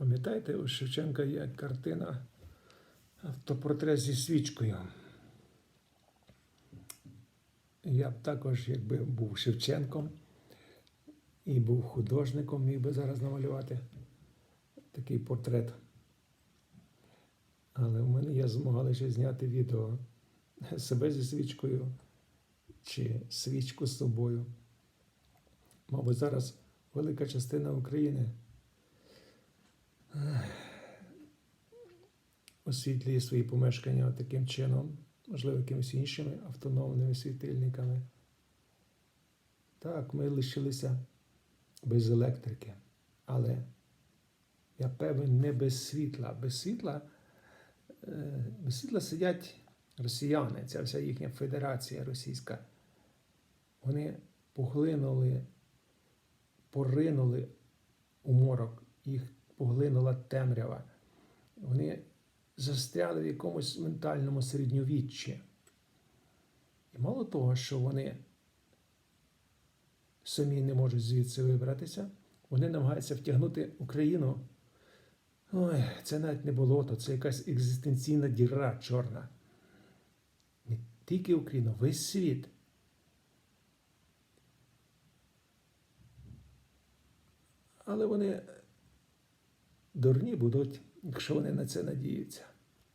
Пам'ятаєте, у Шевченка є картина автопортрет зі свічкою. Я б також, якби був Шевченком і був художником, міг би зараз намалювати такий портрет. Але в мене є змога лише зняти відео себе зі свічкою чи свічку з собою. Мабуть, зараз велика частина України освітлює свої помешкання таким чином, можливо, якимись іншими автономними світильниками. Так, ми лишилися без електрики, але я певен, не без світла. Без світла, е, без світла сидять росіяни, ця вся їхня федерація російська. Вони поглинули, поринули у морок, їх поглинула темрява. Вони застряли в якомусь ментальному середньовіччі. І мало того, що вони самі не можуть звідси вибратися, вони намагаються втягнути Україну. Ой, це навіть не болото, це якась екзистенційна діра чорна. Не тільки Україну, весь світ. Але вони дурні будуть, якщо вони на це надіються.